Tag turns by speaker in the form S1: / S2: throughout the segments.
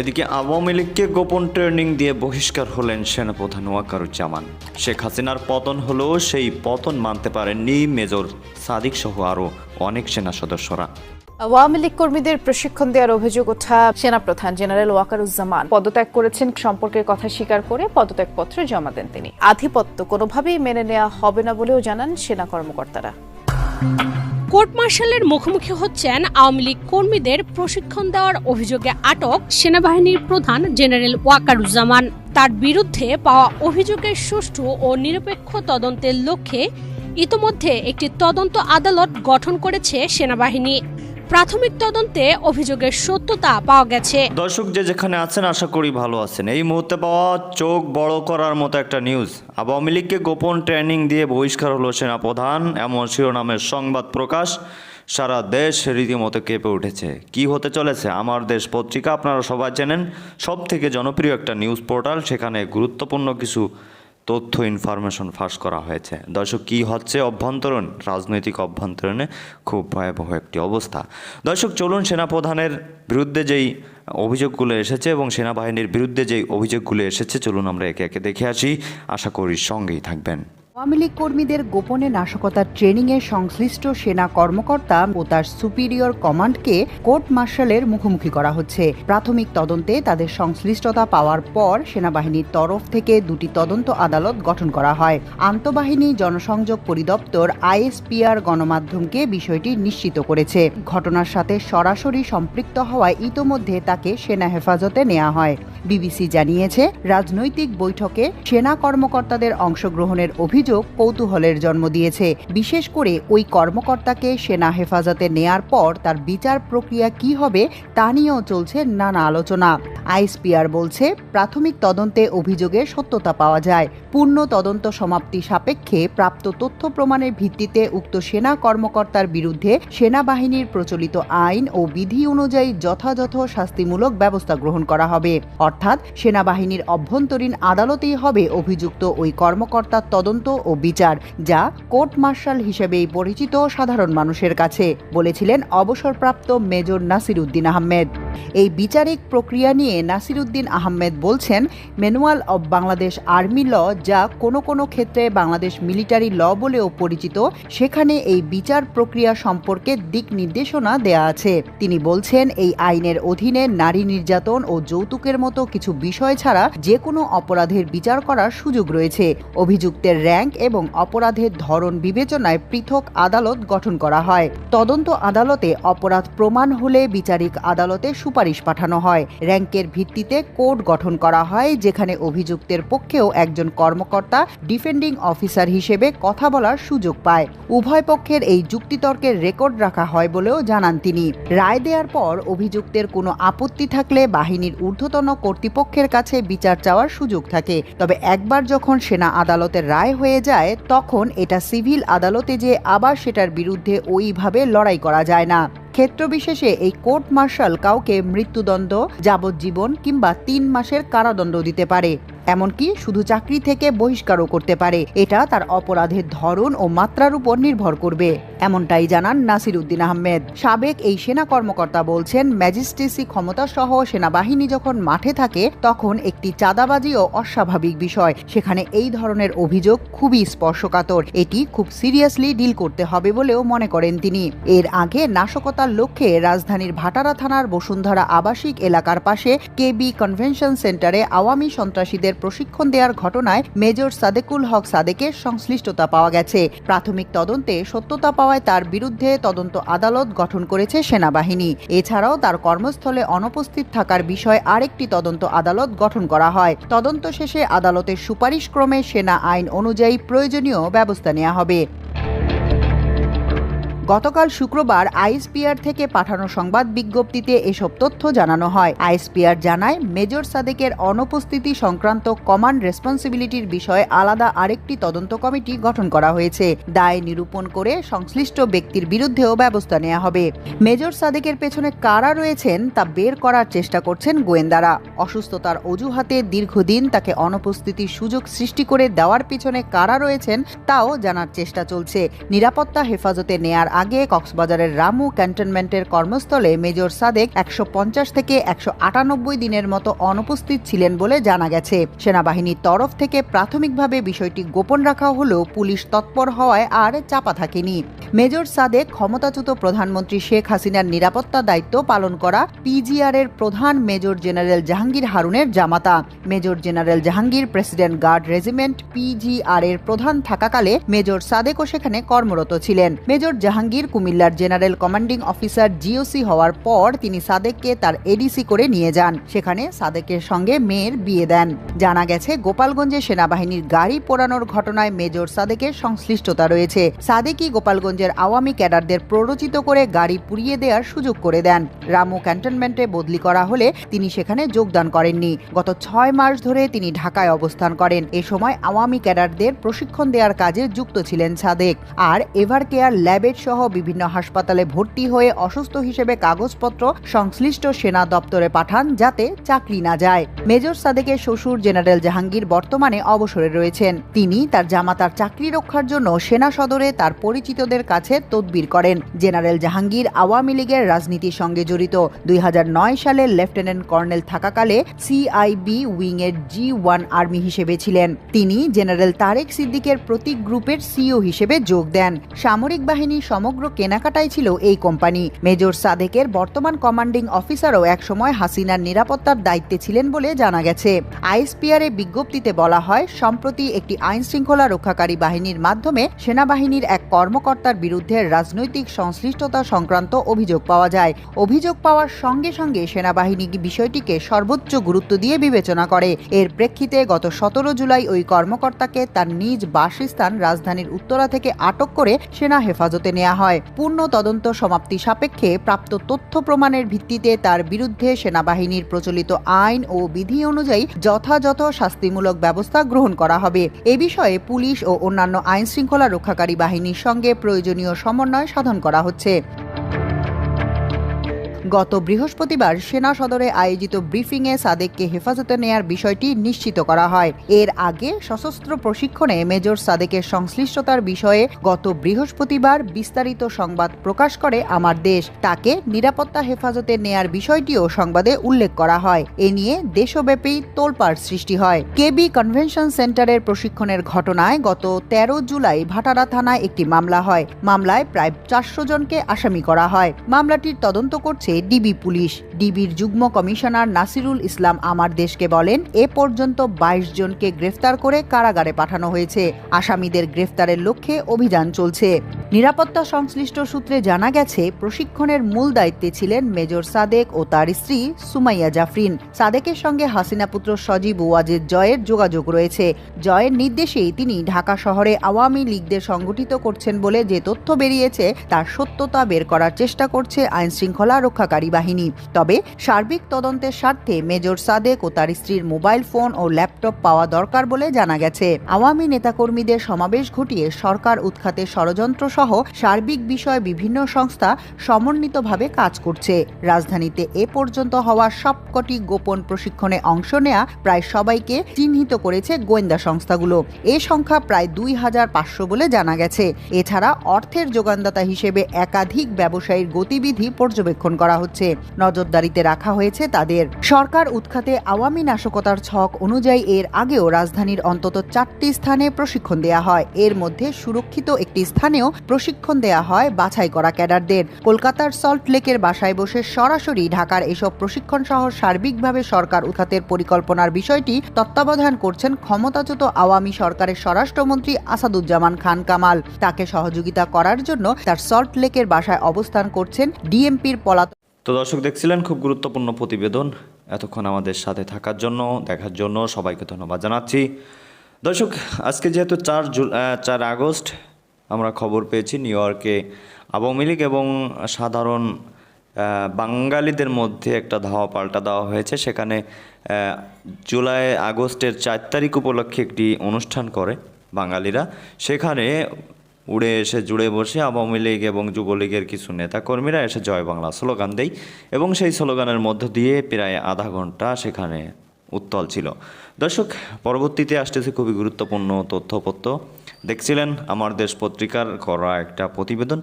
S1: এদিকে আওয়ামী লীগকে গোপন ট্রেনিং দিয়ে বহিষ্কার হলেন সেনাপ্রধান ওয়াকারুজ্জামান। শেখ হাসিনার পতন হলেও সেই পতন মানতে পারেননি মেজর সাদিক সহ আরও অনেক সেনা সদস্যরা।
S2: আওয়ামী লীগ কর্মীদের প্রশিক্ষণ দেওয়ার অভিযোগ ওঠা সেনাপ্রধান জেনারেল ওয়াকারুজ্জামান। পদত্যাগ করেছেন সম্পর্কের কথা স্বীকার করে পদত্যাগপত্র জমা দেন তিনি। আধিপত্য কোনোভাবেই মেনে নেওয়া হবে না বলেও জানান সেনা কর্মকর্তারা।
S3: কোর্ট মার্শালের মুখোমুখি হচ্ছেন আওয়ামী লীগ কর্মীদের প্রশিক্ষণ দেওয়ার অভিযোগে আটক সেনাবাহিনীর প্রধান জেনারেল ওয়াকারুজ্জামান। তার বিরুদ্ধে পাওয়া অভিযোগের সুষ্ঠু ও নিরপেক্ষ তদন্তের লক্ষ্যে ইতোমধ্যে একটি তদন্ত আদালত গঠন করেছে সেনাবাহিনী। প্রাথমিক তদন্তে অভিযোগের সত্যতা পাওয়া গেছে।
S1: দর্শক যে যেখানে আছেন, আশা করি ভালো আছেন। এই মুহূর্তে পাওয়া চোখ বড় করার মতো একটা নিউজ আওয়ামী লীগকে গোপন ট্রেনিং দিয়ে বহিষ্কার হলো সেনাপ্রধান, এমন শিরোনামের সংবাদ প্রকাশ। সারা দেশ রীতিমতো কেঁপে উঠেছে। কি হতে চলেছে? আমার দেশ পত্রিকা, আপনারা সবাই চেনেন। সব থেকে জনপ্রিয় একটা নিউজ পোর্টাল সেখানে গুরুত্বপূর্ণ কিছু তথ্য ইনফরমেশন ফাঁস করা হয়েছে। দর্শক, কী হচ্ছে? অভ্যন্তরণ রাজনৈতিক অভ্যন্তরণে খুব ভয়াবহ একটি অবস্থা। দর্শক, চলুন সেনাপ্রধানের বিরুদ্ধে যেই অভিযোগগুলো এসেছে এবং সেনাবাহিনীর বিরুদ্ধে যেই অভিযোগগুলো এসেছে, চলুন আমরা একে একে দেখে আসি। আশা করি সঙ্গেই থাকবেন।
S4: আওয়ামী লীগ কর্মীদের গোপনে নাশকতার ট্রেনিংয়ে সংশ্লিষ্ট সেনা কর্মকর্তা ও তার সুপিরিয়র কমান্ডকে কোর্ট মার্শালের মুখোমুখি করা হচ্ছে। প্রাথমিক তদন্তে তাদের সংশ্লিষ্টতা পাওয়ার পর সেনাবাহিনীর তরফ থেকে দুটি তদন্ত আদালত গঠন করা হয়। আন্তঃবাহিনী জনসংযোগ পরিদপ্তর আইএসপিআর গণমাধ্যমকে বিষয়টি নিশ্চিত করেছে। ঘটনার সাথে সরাসরি সম্পৃক্ত হওয়ায় ইতোমধ্যে তাকে সেনা হেফাজতে নেওয়া হয়। বিবিসি জানিয়েছে, রাজনৈতিক বৈঠকে সেনা কর্মকর্তাদের অংশগ্রহণের অভিযোগ কৌতূহলের জন্ম দিয়েছে। বিশেষ করে ওই কর্মকর্তাকে সেনা হেফাজতে নেয়ার পর তার বিচার প্রক্রিয়া কি হবে তা নিয়েও চলছে নানা আলোচনা। আইএসপিআর বলছে, প্রাথমিক তদন্তে অভিযোগের সত্যতা পাওয়া যায়। পূর্ণ তদন্ত সমাপ্তি সাপেক্ষে প্রাপ্ত তথ্য প্রমাণের ভিত্তিতে উক্ত সেনা কর্মকর্তার বিরুদ্ধে সেনাবাহিনীর প্রচলিত আইন ও বিধি অনুযায়ী যথাযথ শাস্তিমূলক ব্যবস্থা গ্রহণ করা হবে। অর্থাৎ, সেনাবাহিনীর অভ্যন্তরীণ আদালতেই হবে অভিযুক্ত ওই কর্মকর্তার তদন্ত ও বিচার, যা কোর্ট মার্শাল হিসেবেই পরিচিত সাধারণ মানুষের কাছে, বলেছিলেন অবসরপ্রাপ্ত মেজর নাসির উদ্দিন আহমেদ। এই বিচারিক প্রক্রিয়া নিয়ে নাসিরুদ্দিন আহমেদ বলছেন manual of Bangladesh army law যা কোনো কোনো ক্ষেত্রে বাংলাদেশ মিলিটারি ল বলেও পরিচিত, সেখানে এই বিচার প্রক্রিয়া সম্পর্কে দিক নির্দেশনা দেয়া আছে। তিনি বলছেন, এই আইনের অধীনে নারী নির্যাতন ও যৌতুকের মতো কিছু বিষয় ছাড়া যে কোনো অপরাধের বিচার করার সুযোগ রয়েছে। অভিযুক্তের র্যাঙ্ক এবং অপরাধের ধরন বিবেচনায় পৃথক আদালত গঠন করা হয়। তদন্ত আদালতে অপরাধ প্রমাণ হলে বিচারিক আদালতে সুপারিশ পাঠানো হয়। র্যাঙ্কের ভিত্তিতে কোড গঠন করা হয়, যেখানে অভিযুক্তের পক্ষেও একজন কর্মকর্তা, ডিফেন্ডিং অফিসার হিসেবে কথা বলার সুযোগ পায়। উভয় পক্ষের এই যুক্তিতর্কের রেকর্ড রাখা হয় বলেও জানান তিনি। রায় দেওয়ার পর অভিযুক্তের কোনো আপত্তি থাকলে বাহিনীর ঊর্ধ্বতন কর্তৃপক্ষের কাছে বিচার চাওয়ার সুযোগ থাকে। তবে একবার যখন সেনা আদালতের রায় হয়ে যায়, তখন এটা সিভিল আদালতে যে আবার সেটার বিরুদ্ধে ওইভাবে লড়াই করা যায় না। ক্ষেত্রবিশেষে এই কোর্ট মার্শাল কাউকে মৃত্যুদণ্ড যাবজ্জীবন কিংবা তিন মাসের কারাদণ্ড দিতে পারে। এমনকি শুধু চাকরি থেকে বহিষ্কারও করতে পারে। এটা তার অপরাধের ধরন ও মাত্রার উপর নির্ভর করবে। এমনটাই জানান নাসির উদ্দিন আহমেদ। সাবেক এই সেনা কর্মকর্তা বলছেন, ম্যাজিস্ট্রেসি ক্ষমতা সহ সেনাবাহিনী যখন মাঠে থাকে, তখন একটি চাঁদাবাজিও অস্বাভাবিক বিষয়। সেখানে এই ধরনের অভিযোগ খুবই স্পর্শকাতর। এটি খুব সিরিয়াসলি ডিল করতে হবে বলেও মনে করেন তিনি। এর আগে নাশকতার লক্ষ্যে রাজধানীর ভাটারা থানার বসুন্ধরা আবাসিক এলাকার পাশে কেবি কনভেনশন সেন্টারে আওয়ামী সন্ত্রাসীদের প্রশিক্ষণ দেওয়ার ঘটনায় মেজর সাদেকুল হক সাদেকের সংশ্লিষ্টতা পাওয়া গেছে। প্রাথমিক তদন্তে সত্যতা পাওয়ায় তার বিরুদ্ধে তদন্ত আদালত গঠন করেছে সেনাবাহিনী। এছাড়াও তার কর্মস্থলে অনুপস্থিত থাকার বিষয়ে আরেকটি তদন্ত আদালত গঠন করা হয়। তদন্ত শেষে আদালতের সুপারিশক্রমে সেনা আইন অনুযায়ী প্রয়োজনীয় ব্যবস্থা নেওয়া হবে। গতকাল শুক্রবার আইএসপিআর থেকে পাঠানো সংবাদ বিজ্ঞপ্তিতে এসব তথ্য জানানো হয়। আইএসপিআর জানায়, মেজর সাদেকের অনুপস্থিতি সংক্রান্ত কমান্ড রেসপন্সিবিলিটির বিষয়ে আলাদা আরেকটি তদন্ত কমিটি গঠন করা হয়েছে। দায় নিরূপণ করে সংশ্লিষ্ট ব্যক্তির বিরুদ্ধেও ব্যবস্থা নেওয়া হবে। মেজর সাদেকের পেছনে কারা রয়েছেন তা বের করার চেষ্টা করছেন গোয়েন্দারা। অসুস্থতার অজুহাতে দীর্ঘদিন তাকে অনুপস্থিতির সুযোগ সৃষ্টি করে দেওয়ার পিছনে কারা রয়েছেন, তাও জানার চেষ্টা চলছে। নিরাপত্তা হেফাজতে নেয়ার আগে কক্সবাজারের রামু ক্যান্টনমেন্টের কর্মস্থলে মেজর সাদেক একশো পঞ্চাশ থেকে একশো আটানব্বই দিনের মতো অনুপস্থিত ছিলেন বলে জানা গেছে। সেনাবাহিনীর তরফ থেকে প্রাথমিকভাবে বিষয়টি গোপন রাখা হলেও পুলিশ তৎপর হওয়ায় আর চাপা থাকেনি। মেজর সাদেক ক্ষমতাচ্যুত প্রধানমন্ত্রী শেখ হাসিনার নিরাপত্তা দায়িত্ব পালন করা পিজিআর এর প্রধান মেজর জেনারেল জাহাঙ্গীর হারুনের জামাতা। Major general Jahangir president guard regiment PGR এর প্রধান থাকাকালে মেজর সাদেকও সেখানে কর্মরত ছিলেন। মেজর জাহাঙ্গীর কুমিল্লার জেনারেল কমান্ডিং অফিসার জিওসি হওয়ার পর তিনি সাদেককে তার এডিসি করে নিয়ে যান। সেখানে সাদেকের সঙ্গে মেয়ের বিয়ে দেন। জানা গেছে, গোপালগঞ্জে সেনাবাহিনীর গাড়ি পোড়ানোর ঘটনায় মেজর সাদেকের সংশ্লিষ্টতা রয়েছে। সাদেকই গোপালগঞ্জের আওয়ামী ক্যাডারদের প্ররোচিত করে গাড়ি পুড়িয়ে দেওয়ার সুযোগ করে দেন। রামু ক্যান্টনমেন্টে বদলি করা হলে তিনি সেখানে যোগদান করেননি। গত ছয় মাস ধরে তিনি ঢাকায় অবস্থান করেন। এ সময় আওয়ামী ক্যাডারদের প্রশিক্ষণ দেওয়ার কাজে যুক্ত ছিলেন সাদেক। আর এভার কেয়ার ল্যাবেট সহ বিভিন্ন হাসপাতালে ভর্তি হয়ে অসুস্থ হিসেবে কাগজপত্র সংশ্লিষ্ট সেনা দপ্তরে পাঠান যাতে চাকরি না যায়। মেজর সাদেকের শ্বশুর জেনারেল জাহাঙ্গীর বর্তমানে অবসরে রয়েছেন। তিনি তার জামাতার চাকরি রক্ষার জন্য সেনা সদরে তার পরিচিতদের কাছে তদবির করেন। জেনারেল জাহাঙ্গীর আওয়ামী লীগের রাজনীতির সঙ্গে জড়িত। দুই সালে লেফটেন্যান্ট কর্নেল থাকাকালে সিআইবি উইং এর জি ওয়ান আর্মি হিসেবে ছিলেন। তিনি জেনারেল তারেক সিদ্দিকের প্রতীক গ্রুপের সিও হিসেবে যোগ দেন। সামরিক বাহিনীর সমগ্র কেনাকাটাই ছিল এই কোম্পানি। মেজর সাদেকের বর্তমান কমান্ডিং অফিসারও একসময় হাসিনার নিরাপত্তার দায়িত্বে ছিলেন বলে জানা গেছে। আইএসপিআর এ বিজ্ঞপ্তিতে বলা হয়, সম্প্রতি একটি আইন শৃঙ্খলা রক্ষাকারী বাহিনীর মাধ্যমে সেনাবাহিনীর এক কর্মকর্তার বিরুদ্ধে রাজনৈতিক সংশ্লিষ্টতা সংক্রান্ত অভিযোগ পাওয়া যায়। অভিযোগ পাওয়ার সঙ্গে সঙ্গে সেনাবাহিনী বিষয়টিকে সর্বোচ্চ গুরুত্ব দিয়ে বিবেচনা করে। এর প্রেক্ষিতে গত সতেরো জুলাই ওই কর্মকর্তাকে তার নিজ বাসস্থান রাজধানীর উত্তরা থেকে আটক করে সেনা হেফাজতে নেওয়া হয়। পূর্ণ তদন্ত সমাপ্তি সাপেক্ষে প্রাপ্ত তথ্য প্রমাণের ভিত্তিতে তার বিরুদ্ধে সেনাবাহিনীর প্রচলিত আইন ও বিধি অনুযায়ী যথাযথ শাস্তিমূলক ব্যবস্থা গ্রহণ করা হবে। এ বিষয়ে পুলিশ ও অন্যান্য আইন শৃঙ্খলা রক্ষাকারী বাহিনীর সঙ্গে প্রয়োজনীয় সমন্বয় সাধন করা হচ্ছে। গত বৃহস্পতিবার সেনা সদরে আয়োজিত ব্রিফিংয়ে সাদেককে হেফাজতে নেয়ার বিষয়টি নিশ্চিত করা হয়। এর আগে সশস্ত্র প্রশিক্ষণে মেজর সাদেকের সংশ্লিষ্টতার বিষয়ে গত বৃহস্পতিবার বিস্তারিত সংবাদ প্রকাশ করে আমার দেশ। তাকে নিরাপত্তা হেফাজতে নেয়ার বিষয়টিও সংবাদে উল্লেখ করা হয়। এ নিয়ে দেশব্যাপী তোলপাড় সৃষ্টি হয়। কেবি কনভেনশন সেন্টারের প্রশিক্ষণের ঘটনায় গত তেরো জুলাই ভাটারা থানায় একটি মামলা হয়। মামলায় প্রায় চারশো জনকে আসামি করা হয়। মামলাটির তদন্ত করছে ডিবি পুলিশ। ডিবির যুগ্ম কমিশনার নাসিরুল ইসলাম আমার দেশকে বলেন, এ পর্যন্ত বাইশ জনকে গ্রেফতার করে কারাগারে পাঠানো হয়েছে। আসামিদের গ্রেফতারের লক্ষ্যে অভিযান চলছে। নিরাপত্তা সংশ্লিষ্ট সূত্রে জানা গেছে, প্রশিক্ষণের মূল দায়িত্বে ছিলেন মেজর সাদেক ও তার স্ত্রী সুমাইয়া জাফরিন। সাদেকের সঙ্গে হাসিনা পুত্র সজীব ওয়াজেদ জয়ের যোগাযোগ রয়েছে। জয়ের নির্দেশেই তিনি ঢাকা শহরে আওয়ামী লীগদের সংগঠিত করছেন বলে যে তথ্য বেরিয়েছে, তার সত্যতা বের করার চেষ্টা করছে আইন শৃঙ্খলা রক্ষাকারী বাহিনী। তবে সার্বিক তদন্তের স্বার্থে মেজর সাদেক ও তার স্ত্রীর মোবাইল ফোন ও ল্যাপটপ পাওয়া দরকার বলে জানা গেছে। আওয়ামী নেতাকর্মীদের সমাবেশ ঘটিয়ে সরকার উৎখাতে ষড়যন্ত্র সহ সার্বিক বিষয়ে বিভিন্ন সংস্থা সমন্বিতভাবে কাজ করছে। রাজধানীতে এ পর্যন্ত হওয়া সবকটি গোপন প্রশিক্ষণে অংশ নেয়া প্রায় সবাইকে চিহ্নিত করেছে গোয়েন্দা সংস্থাগুলো। এ সংখ্যা প্রায় দুই হাজার পাঁচশো বলে জানা গেছে। এছাড়া অর্থের যোগানদাতা হিসেবে একাধিক ব্যবসায়ীর গতিবিধি পর্যবেক্ষণ করা হচ্ছে। নজরদারিতে রাখা হয়েছে তাদের। সরকার উৎখাতে আওয়ামী নাশকতার ছক অনুযায়ী এর আগেও রাজধানীর অন্তত চারটি স্থানে প্রশিক্ষণ দেয়া হয়। এর মধ্যে সুরক্ষিত একটি স্থানেও প্রশিক্ষণ দেয়া হয় বাছাই করা ক্যাডারদের। কলকাতার সল্ট লেকের বাসায় বসে সরাসরি ঢাকার এসব প্রশিক্ষণ সহ সার্বিকভাবে সরকার উৎখাতের পরিকল্পনার বিষয়টি তত্ত্বাবধান করছেন ক্ষমতাচ্যুত আওয়ামী সরকারের স্বরাষ্ট্রমন্ত্রী আসাদুজ্জামান খান কামাল। তাকে সহযোগিতা করার জন্য তার সল্ট লেকের বাসায় অবস্থান করছেন ডিএমপির পলাতক
S1: তো দর্শক দেখছিলেন, খুব গুরুত্বপূর্ণ প্রতিবেদন এতক্ষণ আমাদের সাথে থাকার জন্য, দেখার জন্য সবাইকে ধন্যবাদ জানাচ্ছি। দর্শক, আজকে যেহেতু চার চার আগস্ট, আমরা খবর পেয়েছি নিউ ইয়র্কে আওয়ামী লীগ এবং সাধারণ বাঙালিদের মধ্যে একটা ধাওয়া পাল্টা দেওয়া হয়েছে। সেখানে জুলাই আগস্টের চার তারিখ উপলক্ষে একটি অনুষ্ঠান করে বাঙালিরা। সেখানে উড়ে এসে জুড়ে বসে আওয়ামী লীগ এবং যুবলীগের কিছু নেতাকর্মীরা এসে জয় বাংলা স্লোগান দেয় এবং সেই স্লোগানের মধ্য দিয়ে প্রায় আধা ঘণ্টা সেখানে উত্তল ছিল। দর্শক, পরবর্তীতে আসতেছে খুবই গুরুত্বপূর্ণ তথ্যপত্র। দেখছিলেন আমার দেশ পত্রিকার করা একটা প্রতিবেদন।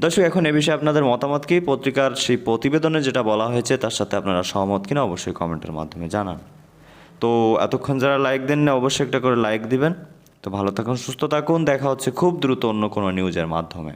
S1: দর্শক, এখন এ বিষয়ে আপনাদের মতামত কি? পত্রিকার সেই প্রতিবেদনে যেটা বলা হয়েছে, তার সাথে আপনারা সহমত কিনা অবশ্যই কমেন্টের মাধ্যমে জানান। তো এতক্ষণ যারা লাইক দেন না অবশ্যই একটা করে লাইক দিবেন। তো ভালো থাকুন সুস্থ থাকুন দেখা হচ্ছে খুব দ্রুত অন্য কোনো নিউজের মাধ্যমে।